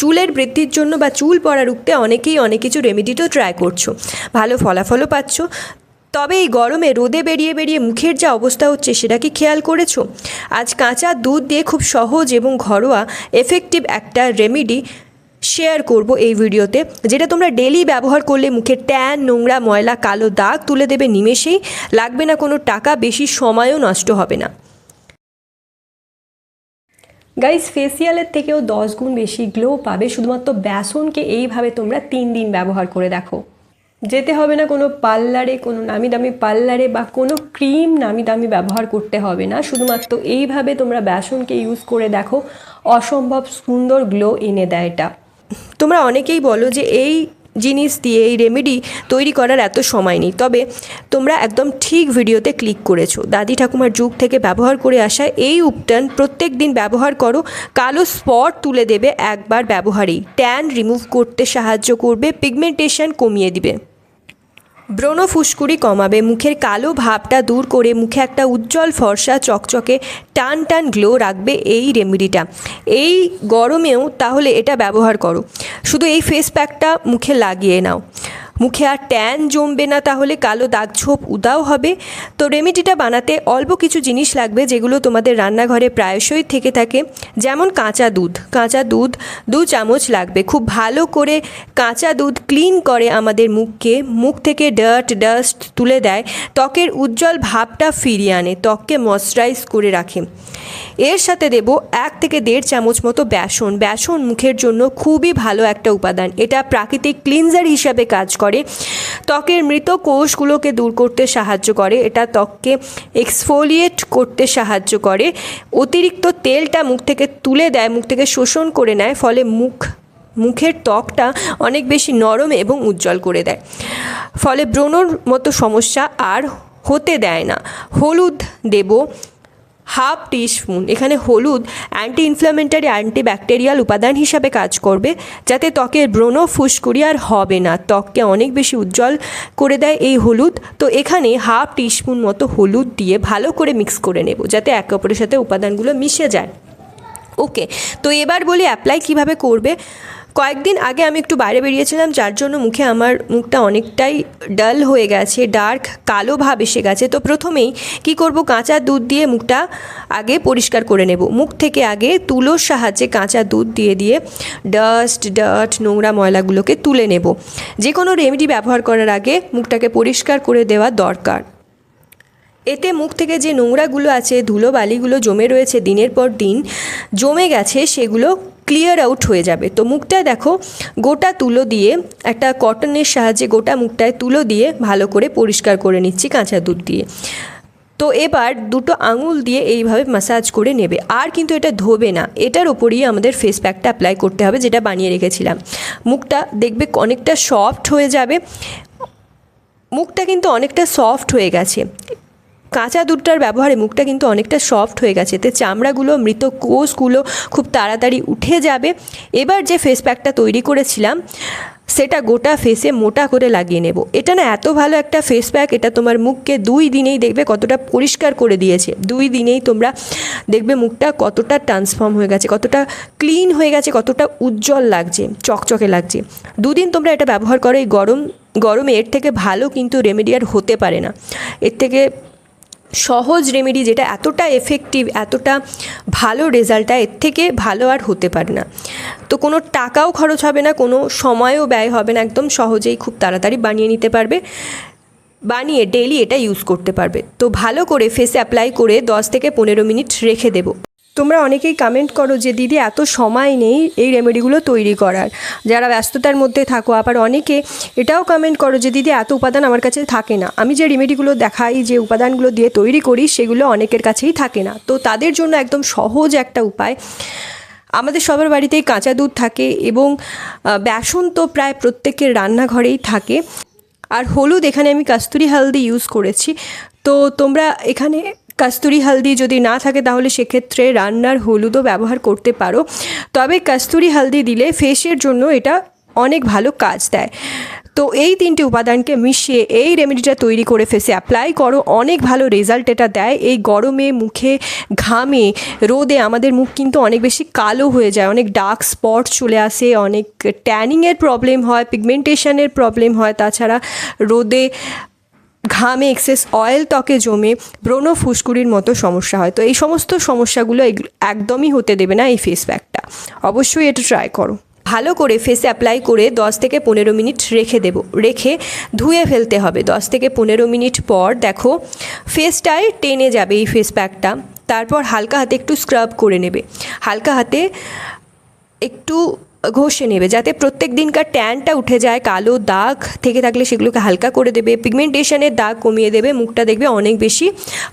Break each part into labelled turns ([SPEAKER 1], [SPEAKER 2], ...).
[SPEAKER 1] চুলের বৃদ্ধির জন্য বা চুল পড়া রুখতে অনেকেই অনেক কিছু রেমেডি তো ট্রাই করছ। ভালো ফলাফলও পাচ্ছ। তবে এই গরমে রোদে বেরিয়ে বেরিয়ে মুখের যা অবস্থা হচ্ছে সেটা কি খেয়াল করেছ? আজ কাঁচা দুধ দিয়ে খুব সহজ এবং ঘরোয়া এফেক্টিভ একটা রেমেডি শেয়ার করব এই ভিডিওতে, যেটা তোমরা ডেলি ব্যবহার করলে মুখে ট্যান, নোংরা, ময়লা, কালো দাগ তুলে দেবে নিমেষেই। লাগবে না কোনো টাকা, বেশি সময়ও নষ্ট হবে না। গাইস ফেসিয়ালের থেকেও দশ গুণ বেশি গ্লো পাবে শুধুমাত্র বেসনকে এইভাবে তোমরা তিন দিন ব্যবহার করে দেখো। যেতে হবে না কোনো পার্লারে, কোনো নামি দামি পার্লারে বা কোনো ক্রিম নামি দামি ব্যবহার করতে হবে না। শুধুমাত্র এইভাবে তোমরা বেসনকে ইউজ করে দেখো। অসম্ভব সুন্দর গ্লো এনে দেয় এটা। তোমরা অনেকেই বলো যে এই জিনিস দিয়ে এই রেমেডি তৈরি করার এত সময় নেই। তবে তোমরা একদম ঠিক ভিডিওতে ক্লিক করেছ। দাদি ঠাকুমার যুগ থেকে ব্যবহার করে আসা এই উপটান প্রত্যেক দিন ব্যবহার করো। কালো স্পট তুলে দেবে একবার ব্যবহারেই। ট্যান রিমুভ করতে সাহায্য করবে পিগমেন্টেশন কমিয়ে দিবে। ব্রণ ফুসকুড়ি কমাবে, মুখের কালো ভাবটা দূর করে মুখে একটা উজ্জ্বল ফর্সা চকচকে টান টান গ্লো রাখবে এই রেমেডিটা। এই গরমেও তাহলে এটা ব্যবহার করো। শুধু এই ফেস প্যাকটা মুখে লাগিয়ে নাও। মুখে আর ট্যান জমবে না তাহলে কালো দাগ ছোপ উদাও হবে। তো রেমেডিটা বানাতে অল্প কিছু জিনিস লাগবে যেগুলো তোমাদের রান্নাঘরে প্রায়শই থেকে থাকে, যেমন কাঁচা দুধ। কাঁচা দুধ দু চামচ লাগবে। খুব ভালো করে কাঁচা দুধ ক্লিন করে আমাদের মুখকে। মুখ থেকে ডার্ট, ডাস্ট তুলে দেয়। ত্বকের উজ্জ্বল ভাবটা ফিরিয়ে আনে। ত্বককে ময়শ্চারাইজ করে রাখে। এর সাথে দেব এক থেকে দেড় চামচ মতো বেসন। বেসন মুখের জন্য খুবই ভালো একটা উপাদান। এটা প্রাকৃতিক ক্লিনজার হিসাবে কাজ করে। ত্বকের মৃত কোষগুলোকে দূর করতে সাহায্য করে। এটা ত্বককে এক্সফোলিয়েট করতে সাহায্য করে। অতিরিক্ত তেলটা মুখ থেকে তুলে দেয়, মুখ থেকে শোষণ করে নেয়, ফলে মুখ, মুখের ত্বকটা অনেক বেশি নরম এবং উজ্জ্বল করে দেয়। ফলে ব্রণর মতো সমস্যা আর হতে দেয় না। হলুদ দেব। Half teaspoon. এখানে হলুদ অ্যান্টি ইনফ্লামেন্টারি অ্যান্টি ব্যাকটেরিয়াল উপাদান হিসাবে কাজ করবে, যাতে ত্বকের ব্রণ ফুসকুড়ি আর হবে না। ত্বককে অনেক বেশি উজ্জ্বল করে দেয় এই হলুদ। তো এখানে হাফ টিস্পুন মতো হলুদ দিয়ে ভালো করে মিক্স করে নেব, যাতে একে অপরের সাথে উপাদানগুলো মিশে যায়। ওকে তো এবার বলি অ্যাপ্লাই কীভাবে করবে? কয়েকদিন আগে আমি একটু বাইরে বেরিয়েছিলাম, যার জন্য মুখে আমার মুখটা অনেকটাই ডাল হয়ে গেছে ডার্ক কালো ভাব এসে গেছে। তো প্রথমেই কি করব? কাঁচা দুধ দিয়ে মুখটা আগে পরিষ্কার করে নেব। মুখ থেকে আগে তুলোর সাহায্যে কাঁচা দুধ দিয়ে দিয়ে ডাস্ট ডার্ট নোংরা ময়লাগুলোকে তুলে নেব। যে কোনো রেমেডি ব্যবহার করার আগে মুখটাকে পরিষ্কার করে দেওয়া দরকার। এতে মুখ থেকে যে নোংরাগুলো আছে ধুলো বালিগুলো জমে রয়েছে দিনের পর দিন, জমে গেছে, সেগুলো ক্লিয়ার আউট হয়ে যাবে। তো মুখটায় দেখো, গোটা তুলো দিয়ে, একটা কটনের সাহায্যে গোটা মুখটায় তুলো দিয়ে ভালো করে পরিষ্কার করে নিচ্ছি কাঁচা দুধ দিয়ে। তো এবার দুটো আঙুল দিয়ে এইভাবে ম্যাসাজ করে নেবে। আর কিন্তু এটা ধোবে না। এটার ওপরই আমাদের ফেস প্যাকটা অ্যাপ্লাই করতে হবে, যেটা বানিয়ে রেখেছিলাম। মুখটা দেখবে অনেকটা সফট হয়ে যাবে। মুখটা কিন্তু অনেকটা সফট হয়ে গেছে। কাঁচা দুধটার ব্যবহারে মুখটা কিন্তু অনেকটা সফট হয়ে গেছে। এতে চামড়াগুলো মৃত কোষগুলো খুব তাড়াতাড়ি উঠে যাবে। এবার যে ফেস প্যাকটা তৈরি করেছিলাম, সেটা গোটা ফেসে মোটা করে লাগিয়ে নেব। এটা না এত ভালো একটা ফেস প্যাক এটা তোমার মুখকে দুই দিনেই দেখবে কতটা পরিষ্কার করে দিয়েছে। দুই দিনেই তোমরা দেখবে মুখটা কতটা ট্রান্সফর্ম হয়ে গেছে, কতটা ক্লিন হয়ে গেছে, কতটা উজ্জ্বল লাগছে, চকচকে লাগছে। দুদিন তোমরা এটা ব্যবহার করো, এই গরম, গরমে এর থেকে ভালো কিন্তু রেমেডি আর হতে পারে না। এর থেকে সহজ রেমেডি যেটা এতটা এফেক্টিভ এতটা ভালো রেজাল্টটা এর থেকে ভালো আর হতে পারে না। তো কোনো টাকাও খরচ হবে না, কোনো সময়ও ব্যয় হবে না, একদম সহজেই খুব তাড়াতাড়ি বানিয়ে নিতে পারবে। বানিয়ে ডেলি এটা ইউজ করতে পারবে। তো ভালো করে ফেসে অ্যাপ্লাই করে দশ থেকে পনেরো মিনিট রেখে দেবো। তোমরা অনেকেই কমেন্ট করো যে, দিদি, এত সময় নেই এই রেমেডিগুলো তৈরি করার। যারা ব্যস্ততার মধ্যে থাকো। আবার অনেকে এটাও কমেন্ট করো যে, দিদি, এত উপাদান আমার কাছে থাকে না। আমি যে রেমেডিগুলো দেখাই, যে উপাদানগুলো দিয়ে তৈরি করি, সেগুলো অনেকের কাছেই থাকে না। তো তাদের জন্য একদম সহজ একটা উপায়। আমাদের সবার বাড়িতেই কাঁচা দুধ থাকে এবং বেসন তো প্রায় প্রত্যেকের রান্নাঘরেই থাকে। আর হলুদ এখানে আমি কাস্তুরি হালদি ইউজ করেছি। তো তোমরা এখানে কাস্তুরি হালদি যদি না থাকে, তাহলে সেক্ষেত্রে রান্নার হলুদও ব্যবহার করতে পারো। তবে কাস্তুরি হালদি দিলে ফেসের জন্য এটা অনেক ভালো কাজ দেয়। তো এই তিনটি উপাদানকে মিশিয়ে এই রেমেডিটা তৈরি করে ফেসে অ্যাপ্লাই করো। অনেক ভালো রেজাল্ট এটা দেয়। এই গরমে, মুখে, ঘামে, রোদে আমাদের মুখ কিন্তু অনেক বেশি কালো হয়ে যায়। অনেক ডার্ক স্পট চলে আসে, অনেক ট্যানিংয়ের প্রবলেম হয় পিগমেন্টেশনের প্রবলেম হয়। তাছাড়া রোদে ঘামে এক্সেস অয়েল ত্বকে জমে ব্রণ ফুসকুড়ির মতো সমস্যা হয়। তো এই সমস্ত সমস্যাগুলো একদমই হতে দেবে না এই ফেস প্যাকটা অবশ্যই এটা ট্রাই করো। ভালো করে ফেসে অ্যাপ্লাই করে 10 থেকে পনেরো মিনিট রেখে দেব, রেখে ধুয়ে ফেলতে হবে। 10 থেকে পনেরো মিনিট পর দেখো ফেসটায় টেনে যাবে এই ফেস প্যাকটা তারপর হালকা হাতে একটু স্ক্রাব করে নেবে। হালকা হাতে একটু ঘষে নেবে, যাতে প্রত্যেক দিনকার ট্যানটা উঠে যায়, কালো দাগ থেকে থাকলে সেগুলোকে হালকা করে দেবে পিগমেন্টেশনের দাগ কমিয়ে দেবে, মুখটা দেখবে অনেক বেশি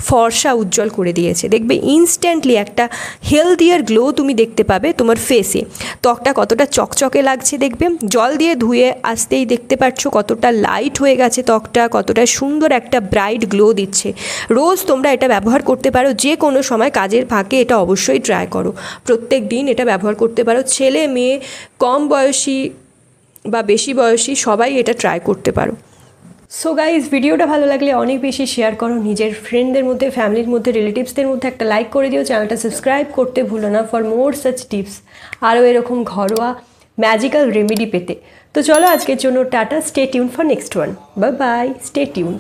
[SPEAKER 1] ফর্সা উজ্জ্বল করে দিয়েছে। দেখবে ইনস্ট্যান্টলি একটা হেলদিয়ার গ্লো তুমি দেখতে পাবে তোমার ফেসে ত্বকটা কতটা চকচকে লাগছে দেখবে। জল দিয়ে ধুয়ে আসতেই দেখতে পাচ্ছ কতটা লাইট হয়ে গেছে ত্বকটা, কতটা সুন্দর একটা ব্রাইট গ্লো দিচ্ছে। রোজ তোমরা এটা ব্যবহার করতে পারো, যে কোনো সময় কাজের ফাঁকে এটা অবশ্যই ট্রাই করো। প্রত্যেক দিন এটা ব্যবহার করতে পারো। ছেলে, মেয়ে কম বয়সী বা বেশি বয়সী সবাই এটা ট্রাই করতে পারো। সো গাইজ ভিডিওটা ভালো লাগলে অনেক বেশি শেয়ার করো। নিজের ফ্রেন্ডদের মধ্যে ফ্যামিলির মধ্যে রিলেটিভসদের মধ্যে একটা লাইক করে দিও। চ্যানেলটা সাবস্ক্রাইব করতে ভুলো না ফর মোর সাচ টিপস আরও এরকম ঘরোয়া ম্যাজিক্যাল রেমেডি পেতে। তো চলো আজকের জন্য tata. Stay tune for next one bye bye stay tuned